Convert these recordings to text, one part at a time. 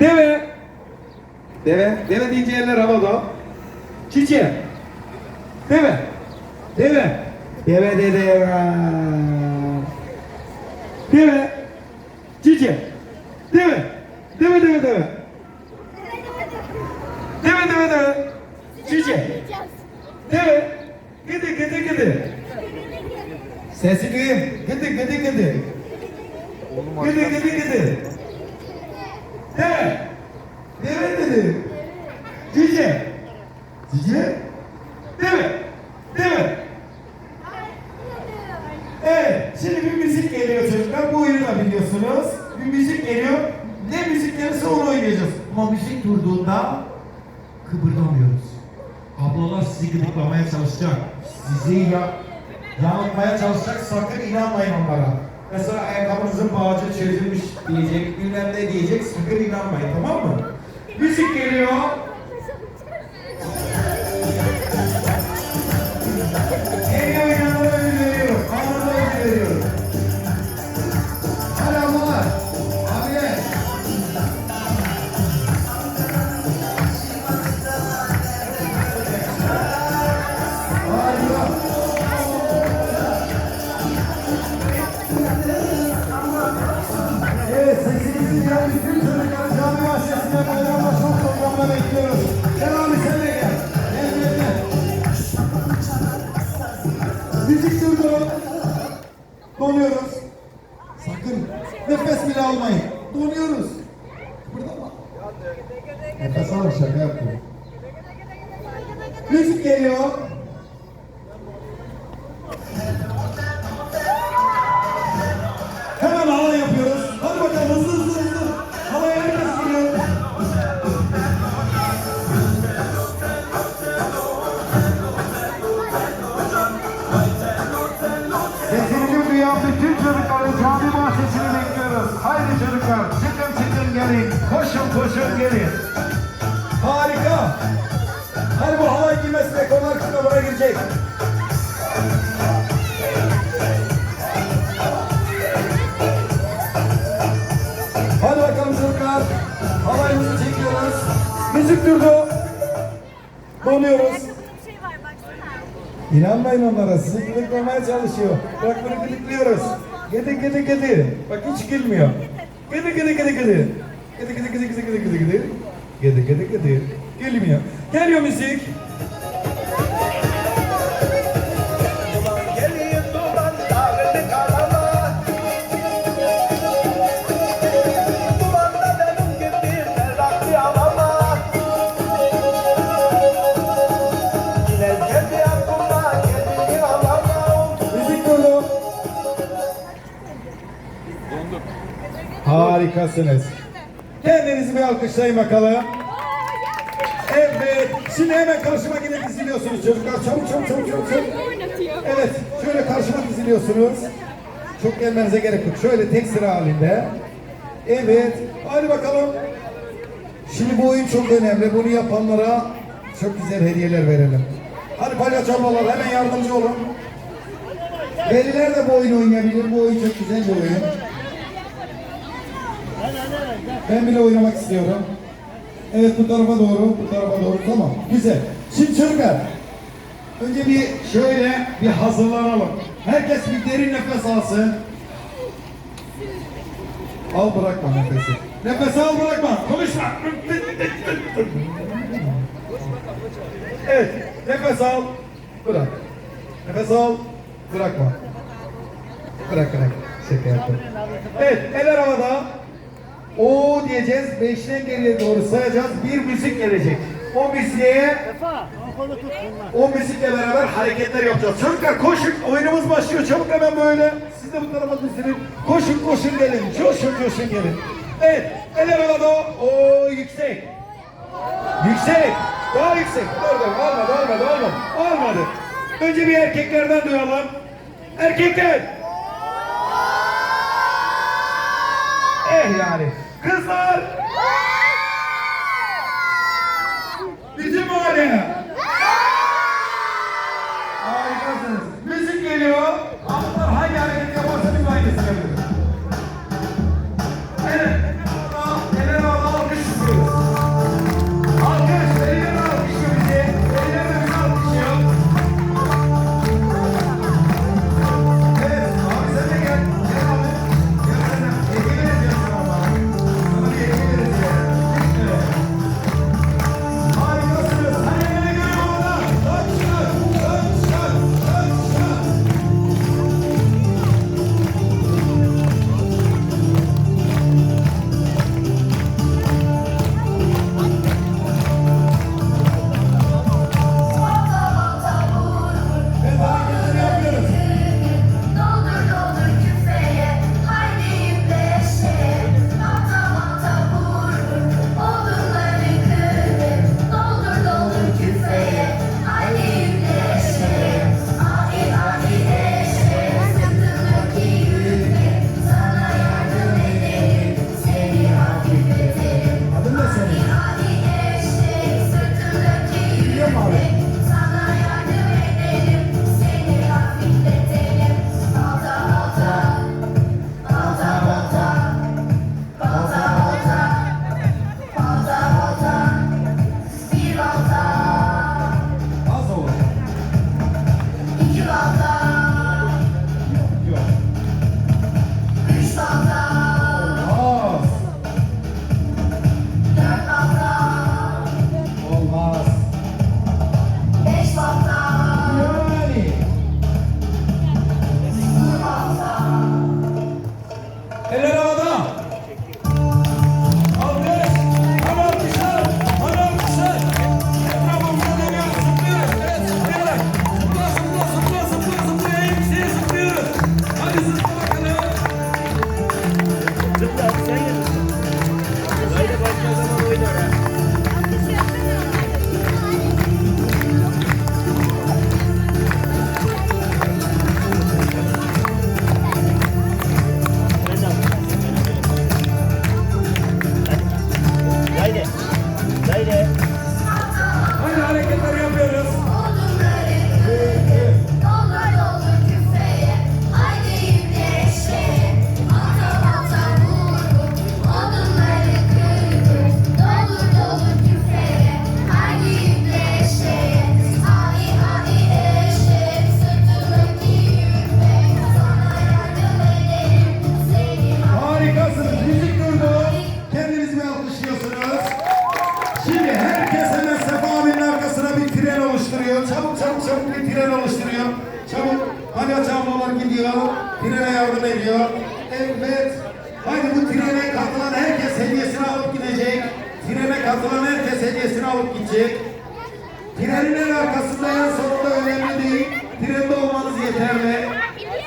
Deve. Deve. Deve deyince eller havada. Çiçeğe. Deve. Deve. Deve de deve. Deve. Çiçeğe. Deve. Deve deve deve. Deve deve deve. Çiçeğe. Deve. Gidi gidi gidi. Sesi duyayım. Gidi gidi gidi. Gidi gidi gidi. Deve. Deve dedi. Cice. Cice. Deve. Deve. Evet, şimdi bir müzik geliyor çocuklar. Bu oyunu da biliyorsunuz. Bir müzik geliyor. Ne müzik gelirse onu oynayacağız. Ama müzik durduğunda kıpırdamıyoruz. Ablalar sizi gıdıklamaya çalışacak. Sizi ya yanıltmaya çalışacak. Sakın inanmayın onlara. Mesela ayakkabınızın bağcı çözülmüş diyecek, bilmem ne diyecek. Sakın inanmayın tamam mı? Müzik geliyor. Nefes alın şaka yapıyorum. Müzik geliyor. Hemen halay yapıyoruz. Hadi bakalım hızlı hızlı hızlı. Halay herkes geliyor. Sesini duyan bütün çocukları cami bahçesine bekliyoruz. Haydi çocuklar çıkın gelin. Koşun koşun gelin. Harika. Hadi bu halay girmesine konar kısmına girecek. Hadi bakalım çocuklar. Halayımızı çekiyoruz. Müzik durdu. Donuyoruz. İnanmayın onlara. Sizi gıdıklamaya çalışıyor. Bak bunu gıdıklıyoruz. Gıdı gıdı gıdı. Bak hiç gülmüyor. Gıdı gıdı gıdı gıdı. Gıdı gıdı gıdı gıdı gıdı gıdı gıdı. Gıdı gıdı gıdı. Gülmüyor. Geliyor müzik. Harikasınız. Kendinizi bir alkışlayın bakalım. Evet. Şimdi hemen karşıma gidip diziliyorsunuz çocuklar. Çabuk çabuk çabuk çabuk. çabuk. Evet. Şöyle karşıma diziliyorsunuz. Çok gelmenize gerek yok. Şöyle tek sıra halinde. Evet. Hadi bakalım. Şimdi bu oyun çok önemli. Bunu yapanlara çok güzel hediyeler verelim. Hadi palyaço ablalar hemen yardımcı olun. Veliler de bu oyunu oynayabilir. Bu oyun çok güzel bir oyun. Ben bile oynamak istiyorum. Evet bu tarafa doğru, bu tarafa doğru. Tamam, güzel. Şimdi çocuklar, önce bir şöyle bir hazırlanalım. Herkes bir derin nefes alsın. Al bırakma nefesi. Nefes al bırakma. Konuşma. Evet, nefes al. Bırak. Nefes al. Bırakma. Bırak bırak. Şaka yaptım. Evet, eller havada. O diyeceğiz. Beşten geriye doğru sayacağız. Bir müzik gelecek. O müziğe o müzikle beraber hareketler yapacağız. Çocuklar koşun. Oyunumuz başlıyor. Çabuk hemen böyle. Siz de bu tarafa dizilin. Koşun koşun gelin. Coşun coşun gelin. Evet. Eller havada. O yüksek. Yüksek. Daha yüksek. Dur dur. Olmadı olmadı olmadı. Olmadı. Önce bir erkeklerden duyalım. Erkekler. Eh yani. Kızlar. Ablalar gidiyor. Trene yardım ediyor. Evet. Haydi bu trene katılan herkes hediyesini alıp gidecek. Trene katılan herkes hediyesini alıp gidecek. Trenin en arkasında en sonunda önemli değil. Trende olmanız yeterli.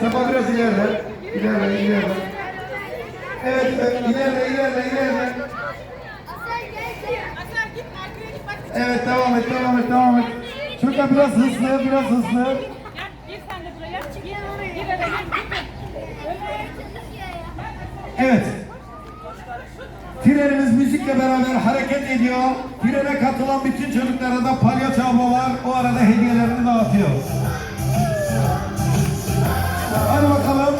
Sefa biraz ilerle. İlerle, ilerle. Evet, ilerle, ilerle, ilerle. Evet, devam et, devam et, devam et. Çocuklar biraz hızlı, biraz hızlı. Evet. Trenimiz müzikle beraber hareket ediyor. Trene katılan bütün çocuklara da palyaço ablalar o arada hediyelerini dağıtıyor. Hadi bakalım.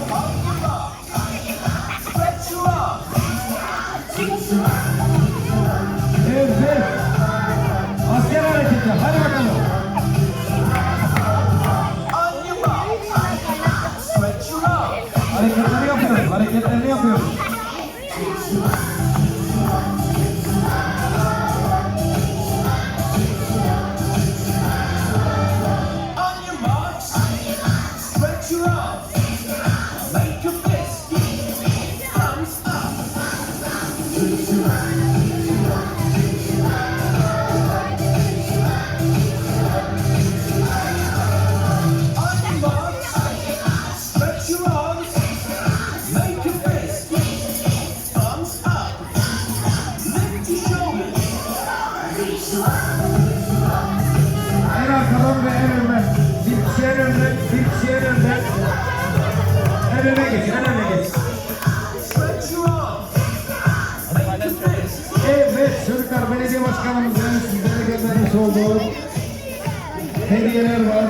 Öne geç, en öne geç. Stretch your arms. Make a fist. Evet çocuklar belediye başkanımızın sizlere göndermiş olduğu hediyeler var.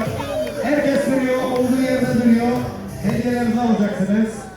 Herkes duruyor, olduğu yerde duruyor. Hediyelerinizi alacaksınız.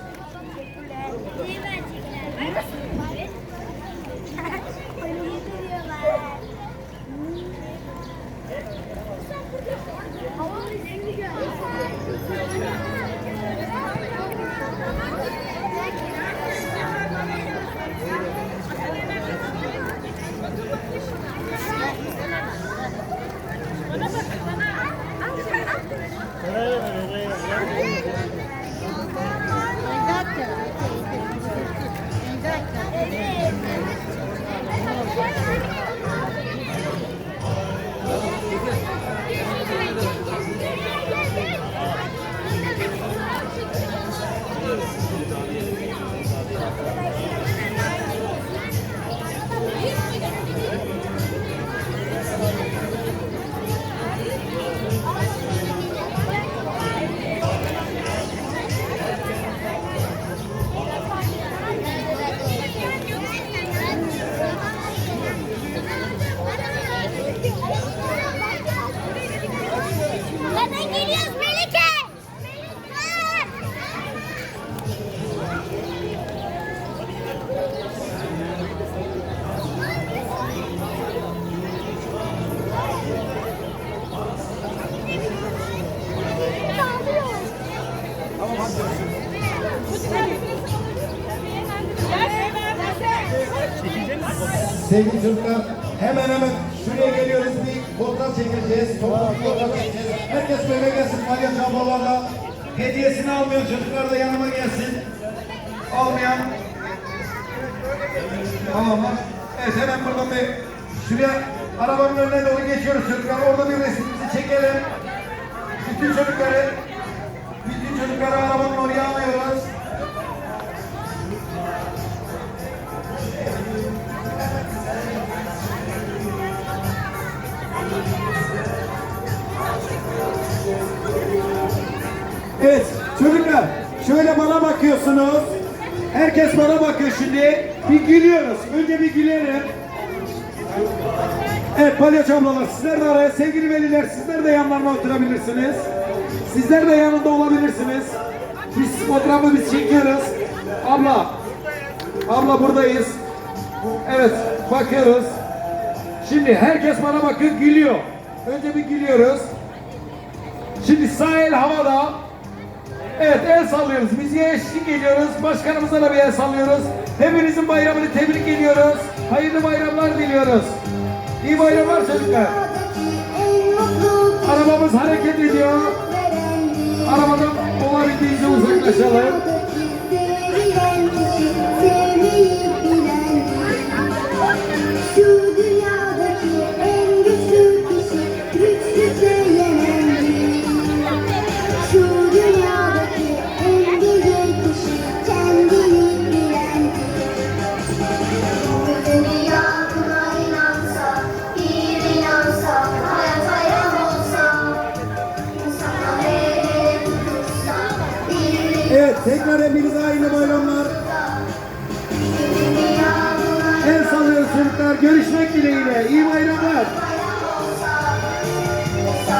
Sevgili çocuklar hemen hemen şuraya geliyoruz bir fotoğraf çekeceğiz. Toplu bir fotoğraf çekeceğiz. Herkes böyle gelsin palyaço ablalarla. Hediyesini almayan çocuklar da yanıma gelsin. Almayan Tamam. Evet hemen buradan bir şuraya arabanın önüne doğru geçiyoruz çocuklar. Orada bir resmimizi çekelim. Bütün çocukları çocukları arabanın oraya alıyoruz. Evet çocuklar şöyle bana bakıyorsunuz. Herkes bana bakıyor şimdi. Bir gülüyoruz. Önce bir gülelim. Evet palyaço ablalar sizler de araya sevgili veliler sizler de yanlarına oturabilirsiniz. Sizler de yanında olabilirsiniz. Biz fotoğrafı biz çekiyoruz. Abla. Abla buradayız. Evet bakıyoruz. Şimdi herkes bana bakıyor gülüyor. Önce bir gülüyoruz. Şimdi sağ el havada. Evet el sallıyoruz. Müziğe eşlik ediyoruz. Başkanımıza da bir el sallıyoruz. Hepinizin bayramını tebrik ediyoruz. hayırlı bayramlar diliyoruz. İyi bayramlar çocuklar. Arabamız hareket ediyor. Arabadan olabildiğince uzaklaşalım.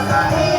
Çocuklar.